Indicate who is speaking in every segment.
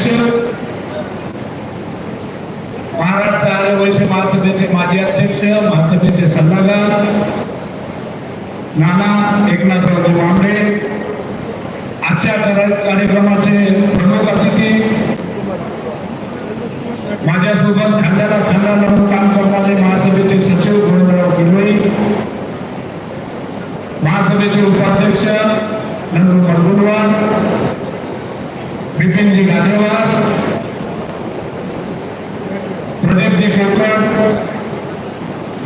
Speaker 1: उपाध्यक्ष महाराष्ट्र आर्य वैश्य महासभेचे माजी अध्यक्ष महासभेचे सल्लागार नाना एकनाथरावजी मांडे आजच्या कार्यक्रमाचे प्रमुख अतिथी माझ्यासोबत खांद्याला खांदा लावून काम करणारे महासभेचे सचिव गोविंदराव पिडवई महासभेचे उपाध्यक्ष नंदू मडगुलवार बिपिनजी गादेवार प्रदीपजी कोकण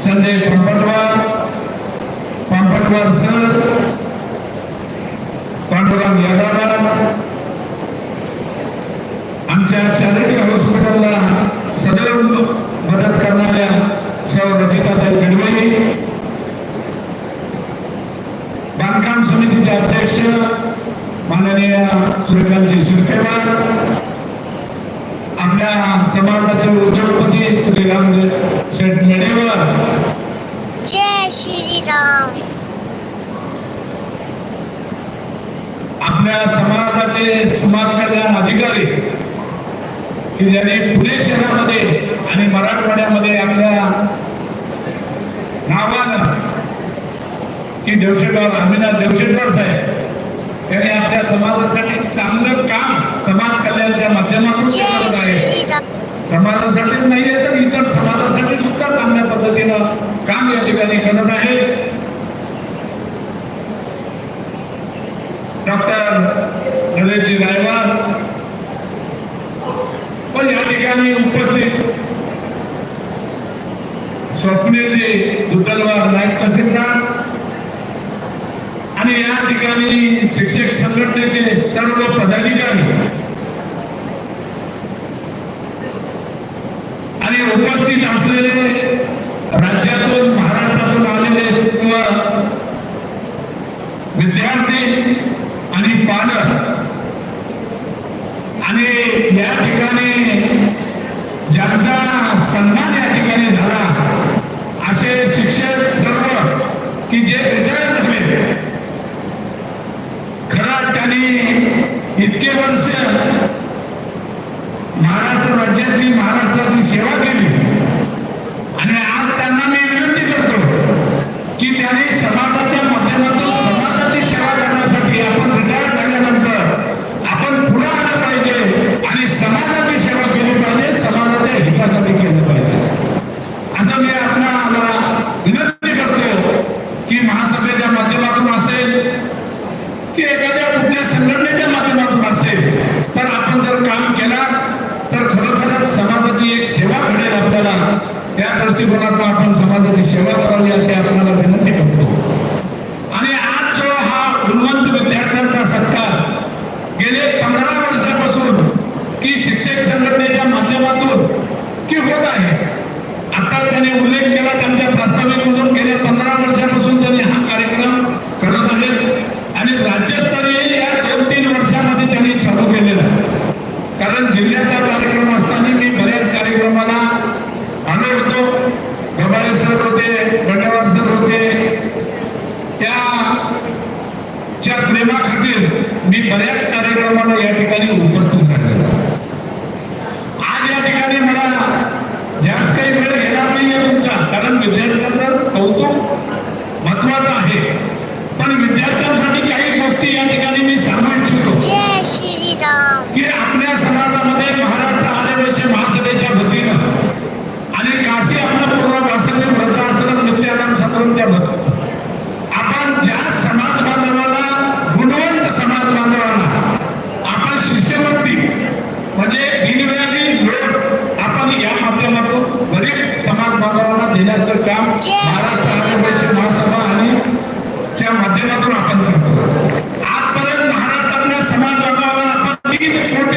Speaker 1: संजय पंपटवार पंपटवार सर पांडुरंग यादवराव आमच्या चॅरिटी हॉस्पिटलला सदैव मदत करणाऱ्या सौ रचिताताई गिडवई बांधकाम समितीचे अध्यक्ष माननीय सूर्यकांतजी शिरकेवार आपल्या समाजाचे उद्योगपती श्री रामदेव शेठ मेडेवर
Speaker 2: जय श्रीराम.
Speaker 1: आपल्या समाजाचे समाज कल्याण अधिकारी की ज्यांनी पुणे शहरामध्ये आणि मराठवाड्यामध्ये आपल्या नावानं की देवशेटवार अमिनाथ देवशेटवार साहेब यांनी आपल्या समाजासाठी चांगलं काम समाज कल्याणच्या माध्यमातून करत आहे समाजासाठीच नाहीये तर इतर समाजासाठी सुद्धा चांगल्या पद्धतीनं काम या ठिकाणी करत आहे डॉक्टर नरेशजी रायवार पण या ठिकाणी उपस्थित आणि या ठिकाणी शिक्षक संघटनेचे सर्व पदाधिकारी आणि उपस्थित असलेले राज्यातून महाराष्ट्रातून आलेले सर्व विद्यार्थी आणि पालक आणि या ठिकाणी ज्यांचा सन्मान या ठिकाणी झाला असे शिक्षक सर्व की जे रिटायर झाले खरं त्यांनी इतके वर्ष महाराष्ट्र राज्याची महाराष्ट्राची सेवा केली आणि आज त्यांना मी विनंती करतो की त्यांनी समाजाच्या माध्यमातून समाजाची सेवा करण्यासाठी आपण रिटायर झाल्यानंतर आपण पुढे आलं पाहिजे आणि समाजाची सेवा केली पाहिजे समाजाच्या हितासाठी केलं पाहिजे असं मी आपल्याला विनंती करतो की महासभेच्या माध्यमातून असेल की एखाद्या कुठल्या संघटनेच्या माध्यमातून असेल तर आपण जर काम केला तर खरोखरच समाजाची एक सेवा घडेल आपल्याला त्या दृष्टिकोनातून आपण समाजाची सेवा करावी अशी आपल्याला विनंती करतो. आणि आज जो हा गुणवंत विद्यार्थ्यांचा सत्कार गेले पंधरा वर्षापासून की शिक्षक संघटनेच्या माध्यमातून की होत आहे आता त्याने उल्लेख केला त्यांच्या प्रास्ताविक मधून गेल्या पंधरा वर्षापासून त्यांनी हा कार्यक्रम करत आहेत आणि राज्यस्तरीय या दोन तीन वर्षामध्ये त्यांनी चालू केलेला आहे कारण जिल्ह्याचा कार्यक्रम असताना मी बऱ्याच कार्यक्रमाला आलो होतो गबाळे सर होते गंडेवार सर होते त्या च्या प्रेमाखातीर मी बऱ्याच कार्यक्रमाला या ठिकाणी उपस्थित राहिलेलो आहे. आज या ठिकाणी मला जास्त काही वेळ घेणार नाहीये तुमचा कारण विद्यार्थ्यांचं कौतुक महत्वाचं आहे पण विद्यार्थ्यांसाठी काही गोष्टी या ठिकाणी मी सांगू इच्छितो
Speaker 2: जय श्रीराम
Speaker 1: की आपल्या समाजामध्ये महाराष्ट्र आर्यवैश्य महासभेच्या वतीनं आणि काशी अन्नपूर्णा वासवी वृद्धाश्रम नित्यानंद सत्रमच्या वतीनं आपण ज्या समाज बांधवाला गुणवंत समाज बांधवाला आपण शिष्यवृत्ती म्हणजे बिनव्याजी लोक आपण या माध्यमातून गरीब समाज बांधवांना देण्याचं काम महाराष्ट्र महासभा आणि च्या माध्यमातून आपण करतो. आजपर्यंत महाराष्ट्रातल्या समाज आपण तीन कोटी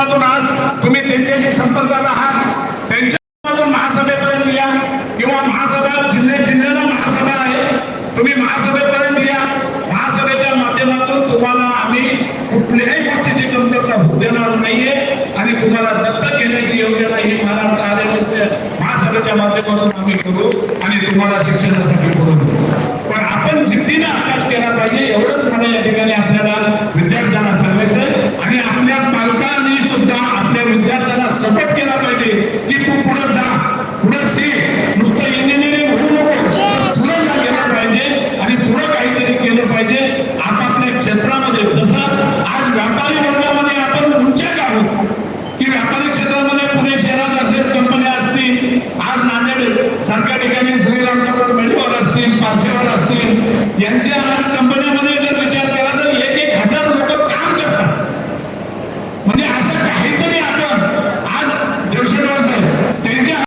Speaker 1: माध्यमातून आज तुम्ही त्यांच्याशी संपर्कात आहात. त्यांच्या माध्यमातून महासभेपर्यंत या किंवा महासभा जिल्ह्या जिल्ह्याला महासभा आहे. तुम्ही महासभेपर्यंत या. महासभेच्या माध्यमातून तुम्हाला आम्ही कुठल्याही गोष्टीची कमतरता होऊ देणार नाहीये आणि तुम्हाला दत्तक घेण्याची योजना ही महाराष्ट्र आर्यवंश महासभेच्या माध्यमातून आम्ही करू आणि तुम्हाला शिक्षणाचा यांचे आज